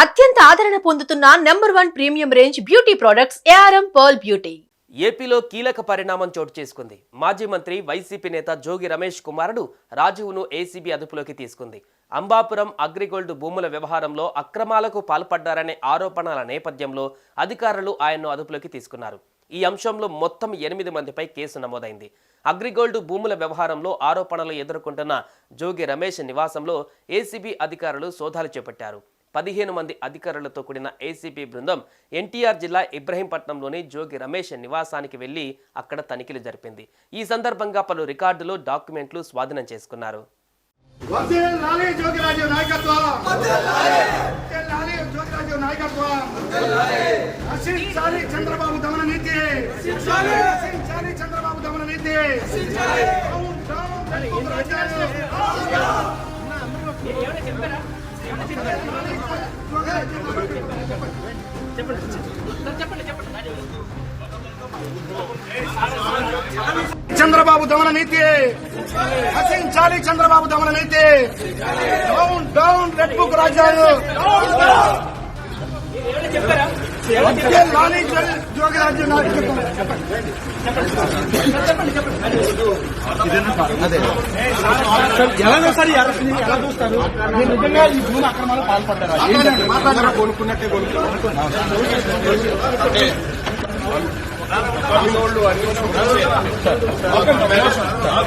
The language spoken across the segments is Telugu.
అత్యంత ఆదరణ పొందుతున్న number one premium range beauty products ARM pearl beauty. ఏపీలో కీలక పరిణామం చోటు చేసుకుంది. మాజీ మంత్రి వైసీపీ నేత జోగి రమేష్ కుమారుడు రాజీవ్ను ఏసీబీ అదుపులోకి తీసుకుంది. అంబాపురం అగ్రిగోల్డ్ భూముల వ్యవహారంలో అక్రమాలకు పాల్పడ్డారనే ఆరోపణల నేపథ్యంలో అధికారులు ఆయన్ను అదుపులోకి తీసుకున్నారు. ఈ అంశంలో మొత్తం ఎనిమిది మందిపై కేసు నమోదైంది. అగ్రిగోల్డ్ భూముల వ్యవహారంలో ఆరోపణలు ఎదుర్కొంటున్న జోగి రమేష్ నివాసంలో ఏసీబీ అధికారులు సోదాలు చేపట్టారు. పదిహేను మంది అధికారులతో కూడిన ఏసీబీ బృందం ఎన్టీఆర్ జిల్లా ఇబ్రహీంపట్నంలోని జోగి రమేష్ నివాసానికి వెళ్ళి అక్కడ తనిఖీలు జరిపింది ఈ సందర్భంగా పలు రికార్డులు డాక్యుమెంట్లు స్వాధీనం చేసుకున్నారు చంద్రబాబు దమన నీతి చంద్రబాబు దమన నీతి చంద్రబాబు దమన నీతి. హసించాలి చంద్రబాబు దమన నీతి. డౌన్ డౌన్ రెడ్ బుక్ రాజ్యాలు. వందే లాలి జో- సార్ ఎలా చూస్తారు మీరు నిజంగా ఈ భూమి అక్రమాలు పాల్పడ్డారా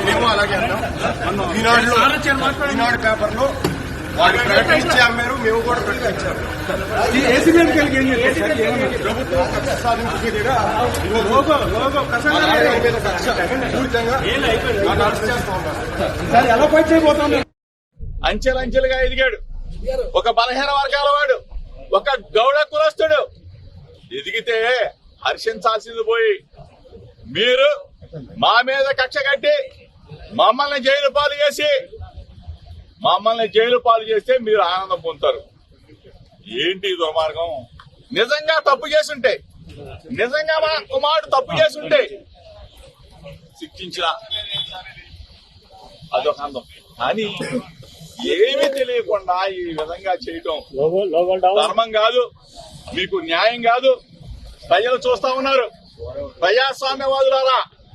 మేము అలాగే అన్నాం ఈనాడు పేపర్లో ప్రకటించి అమ్మారు మేము కూడా ప్రకటించాము అంచెలంచెలుగా ఎదిగాడు. ఒక బలహీన వర్గాల వాడు. ఒక గౌడ కులస్తుడు. ఎదిగితే హర్షించాల్సింది పోయి మీరు మా మీద కక్ష కట్టి మమ్మల్ని జైలు పాలు చేసి మమ్మల్ని జైలు పాలు చేస్తే మీరు ఆనందం పొందుతారు. ఏంటి దుర్మార్గం? నిజంగా తప్పు చేసుంటే నిజంగా మా కుమారుడు తప్పు చేసుంటే శిక్షించిన అదొక అందం కానీ ఏమీ తెలియకుండా ఈ విధంగా చేయటం ధర్మం కాదు మీకు న్యాయం కాదు. ప్రజలు చూస్తా ఉన్నారు. ప్రజాస్వామ్యవాదులారా